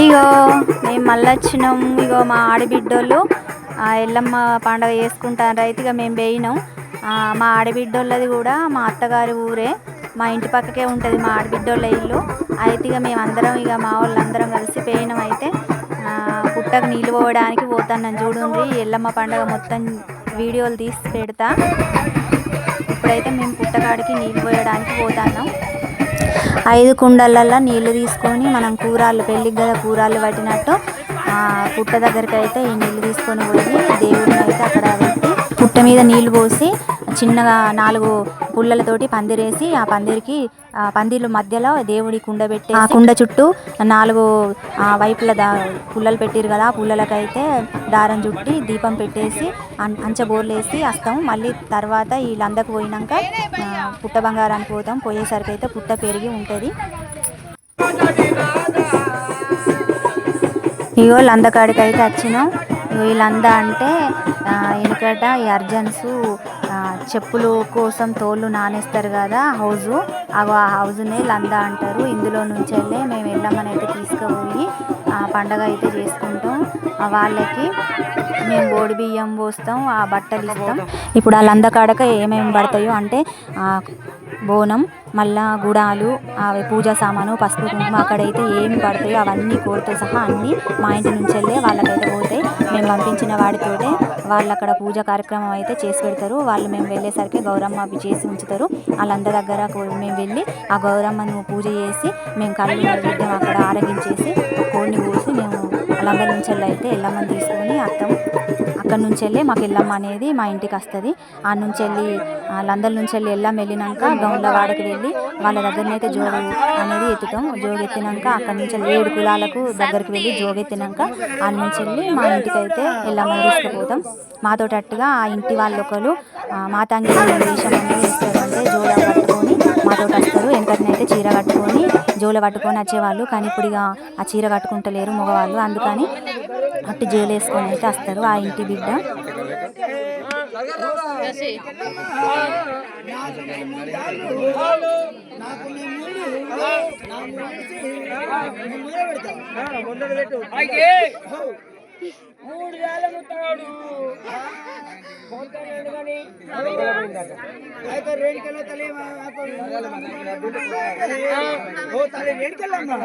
ఇగో మేము మళ్ళీ వచ్చినాం ఇగో మా ఆడబిడ్డోళ్ళు ఎల్లమ్మ పండగ చేసుకుంటారు అయితే ఇక మేము పోయినాం. మా ఆడబిడ్డోళ్ళది కూడా మా అత్తగారి ఊరే. మా ఇంటి పక్కకే ఉంటుంది మా ఆడబిడ్డోళ్ళ ఇల్లు. అయితే ఇక మేము అందరం ఇక మా వాళ్ళందరం కలిసి పోయినాం అయితే పుట్టకు నీళ్ళు పోవడానికి పోతున్నాం చూడండి ఎల్లమ్మ పండగ మొత్తం వీడియోలు తీసి పెడతా. ఇప్పుడైతే మేము పుట్టకాడికి నీళ్ళు పోయడానికి పోతాను ఐదు కుండలల్లో నీళ్ళు తీసుకొని మనం కూరలు పెళ్ళికి కదా కూరలు పట్టినట్టు ఆ, పుట్ట దగ్గరికి అయితే ఈ నీళ్ళు తీసుకొని పోయి దేవుడిని అయితే అక్కడ పెట్టి పుట్ట మీద నీళ్ళు పోసి చిన్నగా నాలుగు పుల్లలతోటి పందిరేసి ఆ పందిరికి ఆ పందిర్ల మధ్యలో దేవుడి కుండ పెట్టి ఆ కుండ చుట్టూ నాలుగు ఆ, వైపుల దా పుల్లలు పెట్టిరు కదా పుల్లలకైతే దారం చుట్టి దీపం పెట్టేసి అంచ అంచబోర్లు వేసి వస్తాం మళ్ళీ తర్వాత వీళ్ళందకు పోయినాక పుట్ట బంగారానికి పోతాం. పోయేసరికి అయితే పుట్ట పెరిగి ఉంటుంది. ఇగో లందకాడికి అయితే వచ్చినాం ఇగో ఈ లంద అంటే వెనుకట ఈ అర్జన్సు చెప్పులు కోసం తోళ్ళు నానేస్తారు కదా హౌజు. అవి ఆ హౌజునే లంద అంటారు. ఇందులో నుంచి వెళ్ళి మేము వెళ్ళమని అయితే తీసుకుపోయి ఆ పండగ అయితే చేసుకుంటాం. వాళ్ళకి మేము బోడి బియ్యం పోస్తాం ఆ బట్టలు ఇస్తాం. ఇప్పుడు ఆ లంద కాడక ఏమేమి పడతాయో అంటే బోనం మళ్ళా గుడాలు అవి పూజా సామాను పసుపు కుంకుమ అక్కడైతే ఏమి పడతాయో అవన్నీ కోడితో సహా అన్నీ మా ఇంటి నుంచి వెళ్ళి వాళ్ళకైతే పోతాయి. మేము పంపించిన వాడితోటే వాళ్ళు అక్కడ పూజ కార్యక్రమం అయితే చేసి పెడతారు. వాళ్ళు మేము వెళ్ళేసరికి గౌరమ్మ అవి చేసి ఉంచుతారు. వాళ్ళందరి దగ్గర మేము వెళ్ళి ఆ గౌరమ్మను పూజ చేసి మేము కళ్ళు నైవేద్యం అక్కడ ఆరగించేసి కోడిని కోసి మేము లందరి నుంచి వెళ్ళి అయితే ఎల్లమ్మని తీసుకొని అత్తం అక్కడ నుంచి వెళ్ళి మాకు ఎల్లమ్మ అనేది మా ఇంటికి వస్తుంది. ఆ నుంచి వెళ్ళి లందల నుంచి వెళ్ళి ఎల్లమ్మ వెళ్ళినాక గౌన్లవాడకి వెళ్ళి వాళ్ళ దగ్గరనైతే జోగు అనేది ఎత్తుతాం. జోగు ఎత్తినాక అక్కడ నుంచి వెళ్ళి ఏడు కులాలకు దగ్గరికి వెళ్ళి జోగు ఎత్తినాక ఆ నుంచి వెళ్ళి మా ఇంటికి అయితే ఎల్లమ్మని తీసుకుపోతాం మాతోటట్టుగా ఆ ఇంటి వాళ్ళు ఒకరు మాతాంగి వేషం అనేది ఇస్తారంటే అంటే పట్టుకొని మాతో వస్తారు వెనకటినైతే చీర కట్టుకొని జోల కట్టుకొని వచ్చేవాళ్ళు కానీ ఇప్పుడు ఇక ఆ చీర కట్టుకుంటలేరు మగవాళ్ళు అందుకని అట్టి జోలు వేసుకొని అయితే వస్తారు ఆ ఇంటి బిడ్డ మూడు వేల తల్లి ఓ తల్లి రేడికెళ్ళమ్మా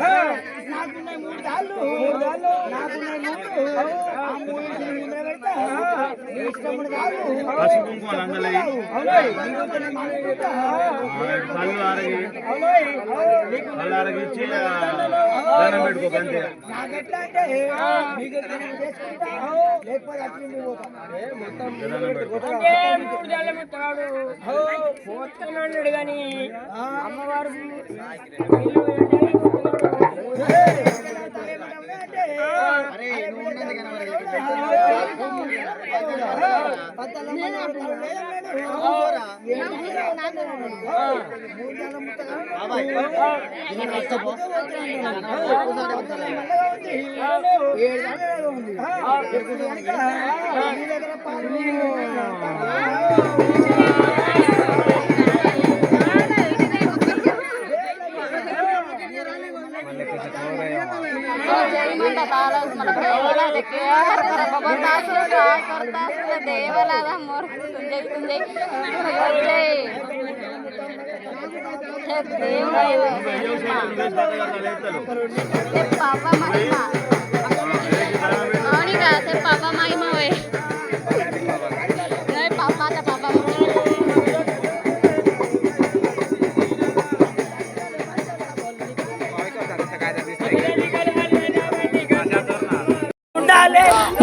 నాకున్నాయి మూడు దాళ్ళు. మూడు దాళ్ళు. నాకున్నాయి మూడు ఆ మూడు ముందర పెడతా నీ ఇష్టం మూడు దాళ్ళు పసుపు కుంకుమ లంగలయ్యి అవునోయ్, అరగి నేను మాట పెడతా. కళ్ళు ఆరగి అవునోయ్, నీకు కళ్ళు ఆరగిచ్చి ఆ, దండం పెట్టుకో అంతే నాకెట్లా అంటే నీకు నేను చేసుకుంటా లేకపోతే అట్లా ఇంటికి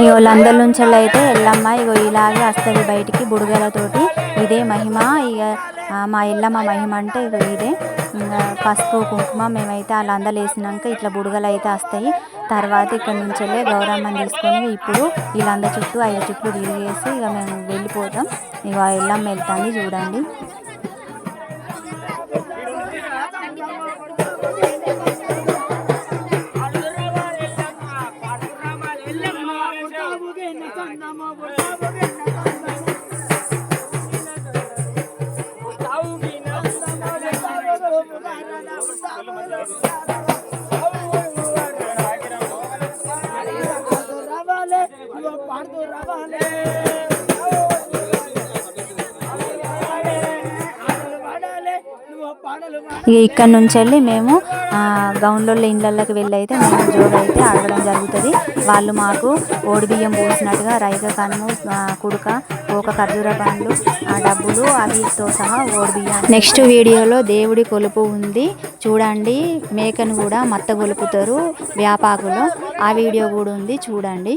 ఇగో లందల నుంచి అయితే ఎల్లమ్మ ఇగో ఇలాగే వస్తుంది బయటికి బుడగలతోటి. ఇదే మహిమ ఇక మా ఎల్లమ్మ మహిమ అంటే ఇగో ఇదే. పసుపు కుంకుమ మేమైతే ఆ లందలు వేసినాక ఇట్లా బుడగలు అయితే వస్తాయి తర్వాత ఇక్కడ నుంచి వెళ్ళి గౌరమ్మని తీసుకొని ఇప్పుడు ఈ లంద చుట్టూ ఐదు చుట్లు తిరిగేసి ఇక మేము వెళ్ళిపోతాం. ఇక ఎల్లమ్మ వెళ్తుంది చూడండి. రవాలే. ఇక ఇక్కడ నుంచి వెళ్ళి మేము గౌన్లో ఇళ్ళకి వెళ్ళి అయితే మేము జోడు అయితే ఆడడం జరుగుతుంది. వాళ్ళు మాకు ఓడి బియ్యం పోసినట్టుగా రైగ కన్ను కుడుక ఒక ఖర్జూర పండ్లు డబ్బులు అవితో సహా ఓడి బియ్యం నెక్స్ట్ వీడియోలో దేవుడి కొలుపు ఉంది. చూడండి మేకను కూడా మత్త కొలుపుతారు వ్యాపాకులు ఆ వీడియో కూడా ఉంది చూడండి.